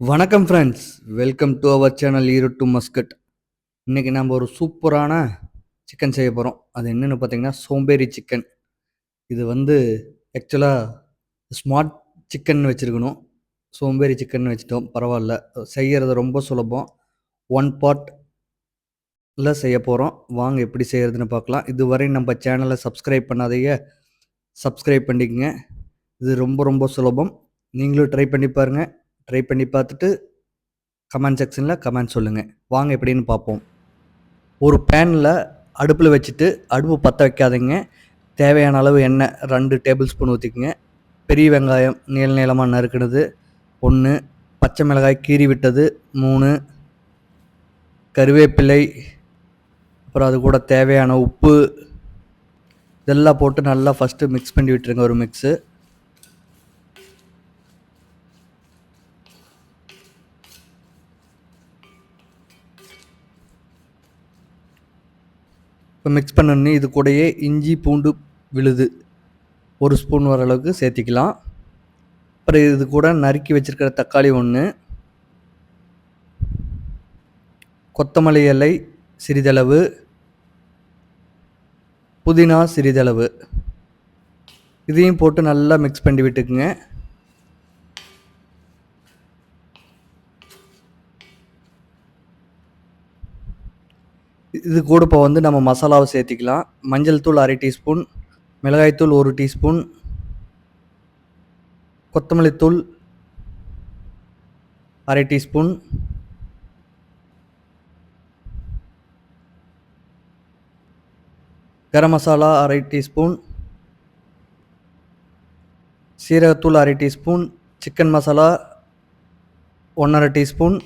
வணக்கம் friends welcome to our channel Erode to Muscat இன்றைக்கி நம்ம ஒரு சூப்பரான சிக்கன் செய்ய போகிறோம் அது என்னென்னு பார்த்தீங்கன்னா சோம்பேறி சிக்கன் இது வந்து ஆக்சுவலாக ஸ்மார்ட் சிக்கன் வச்சுருக்கணும். சோம்பேறி சிக்கன் வச்சுட்டோம். பரவாயில்ல. செய்கிறது ரொம்ப சுலபம். ஒன் பார்ட்டில் செய்ய போகிறோம் வாங்க எப்படி செய்கிறதுன்னு பார்க்கலாம். இதுவரை நம்ம சேனலை சப்ஸ்கிரைப் பண்ணாதைய சப்ஸ்கிரைப் பண்ணிக்கங்க. இது ரொம்ப ரொம்ப சுலபம். நீங்களும் ட்ரை பண்ணி பாருங்கள் ட்ரை பண்ணி பார்த்துட்டு கமெண்ட் செக்ஷனில் கமெண்ட் சொல்லுங்கள் வாங்க எப்படின்னு பார்ப்போம். ஒரு பேனில் அடுப்பில் வச்சுட்டு அடுப்பு பற்ற வைக்காதீங்க. தேவையான அளவு எண்ணெய் ரெண்டு டேபிள் ஸ்பூன் ஊற்றிக்குங்க பெரிய வெங்காயம் நீள நீளமாக நறுக்கினது. ஒன்று பச்சை மிளகாய் கீறி விட்டது. மூணு கருவேப்பிலை அப்புறம் அது கூட தேவையான உப்பு. இதெல்லாம் போட்டு நல்லா ஃபஸ்ட்டு மிக்ஸ் பண்ணி விட்டுருங்க ஒரு மிக்ஸு இப்போ மிக்ஸ் பண்ணோன்னே இது கூடயே இஞ்சி பூண்டு விழுது ஒரு ஸ்பூன் வர அளவுக்கு சேர்த்திக்கலாம். அப்புறம் இது கூட நறுக்கி வச்சுருக்கிற தக்காளி ஒன்று கொத்தமல்லி இலை சிறிதளவு புதினா சிறிதளவு. இதையும் போட்டு நல்லா மிக்ஸ் பண்ணி விட்டுக்குங்க. இது கூட இப்போ வந்து நம்ம மசாலாவை சேர்த்திக்கலாம். மஞ்சள் தூள் அரை டீஸ்பூன் மிளகாய்த்தூள் ஒரு டீஸ்பூன் கொத்தமல்லி தூள் அரை டீஸ்பூன் கரம் மசாலா அரை டீஸ்பூன் சீரகத்தூள் அரை டீஸ்பூன் சிக்கன் மசாலா ஒன்றரை டீஸ்பூன்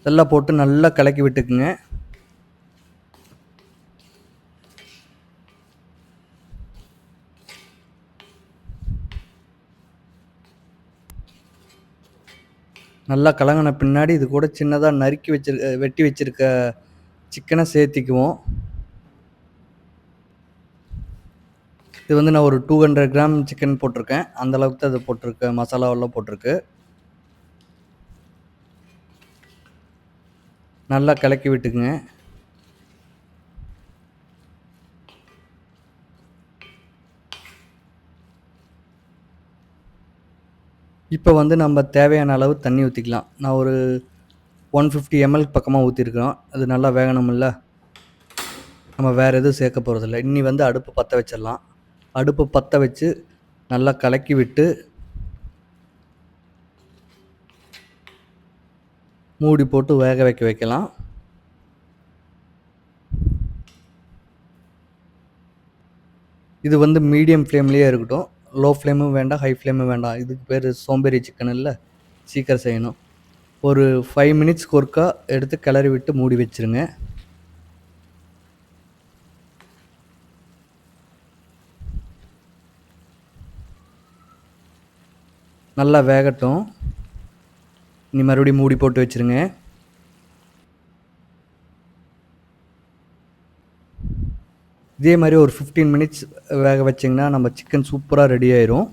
இதெல்லாம் போட்டு நல்லா கலக்கி விட்டுக்குங்க. நல்லா கலங்கின பின்னாடி இது கூட சின்னதாக நறுக்கி வச்சிருக்க வெட்டி வச்சுருக்க சிக்கனை சேர்த்திக்குவோம். இது வந்து நான் ஒரு டூ ஹண்ட்ரட் கிராம் சிக்கன் போட்டிருக்கேன். அந்தளவுக்கு தான் அது போட்டிருக்கு மசாலாவெல்லாம் போட்டிருக்கு. நல்லா கலக்கி விட்டுக்குங்க. இப்போ வந்து நம்ம தேவையான அளவு தண்ணி ஊற்றிக்கலாம் நான் ஒரு ஒன் ஃபிஃப்டி எம்எல் பக்கமாக ஊற்றிருக்கிறோம் அது நல்லா வேகணுமில்ல நம்ம வேறு எதுவும் சேர்க்க போகிறதில்ல இன்னி வந்து அடுப்பு பற்ற வச்சிடலாம். அடுப்பு பற்ற வச்சு நல்லா கலக்கி விட்டு மூடி போட்டு வேக வைக்க வைக்கலாம். இது வந்து மீடியம் ஃப்ளேம்லேயே இருக்கட்டும். லோ ஃப்ளேமும் வேண்டாம் ஹை ஃப்ளேமும் வேண்டாம். இதுக்கு பேர் சோம்பேறி சிக்கன் இல்லை சீக்கிரம் செய்யணும். ஒரு ஃபைவ் மினிட்ஸ்க்கு ஒருக்கா எடுத்து கிளறி விட்டு மூடி வச்சுருங்க. நல்லா வேகட்டும். இனி மறுபடியும் மூடி போட்டு வச்சுருங்க. இதே மாதிரி ஒரு ஃபிஃப்டீன் மினிட்ஸ் வேக வச்சிங்கன்னா நம்ம சிக்கன் சூப்பராக ரெடி ஆயிரும்.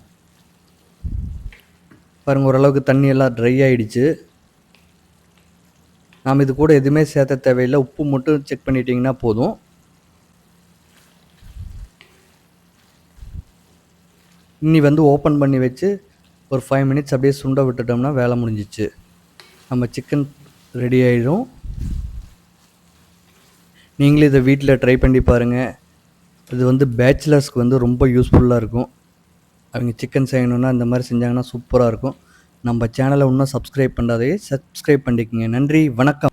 பாருங்கள் ஓரளவுக்கு தண்ணி எல்லாம் ட்ரை ஆகிடுச்சு நாம் இது கூட எதுவுமே சேர்த்த தேவையில்லை. உப்பு மட்டும் செக் பண்ணிட்டீங்கன்னா போதும். இன்னி வந்து ஓப்பன் பண்ணி வச்சு ஒரு ஃபைவ் மினிட்ஸ் அப்படியே சுண்ட விட்டுட்டோம்னா வேலை முடிஞ்சிச்சு. நம்ம சிக்கன் ரெடி ஆகிடும் நீங்களும் இதை வீட்டில் ட்ரை பண்ணி பாருங்கள் இது வந்து பேச்சுலர்ஸ்க்கு வந்து ரொம்ப யூஸ்ஃபுல்லாக இருக்கும். அவங்க சிக்கன் செய்யணுன்னா இந்த மாதிரி செஞ்சாங்கன்னா சூப்பராக இருக்கும். நம்ம சேனலை இன்னும் சப்ஸ்கிரைப் பண்ணாதே சப்ஸ்கிரைப் பண்ணிக்கோங்க. நன்றி வணக்கம்.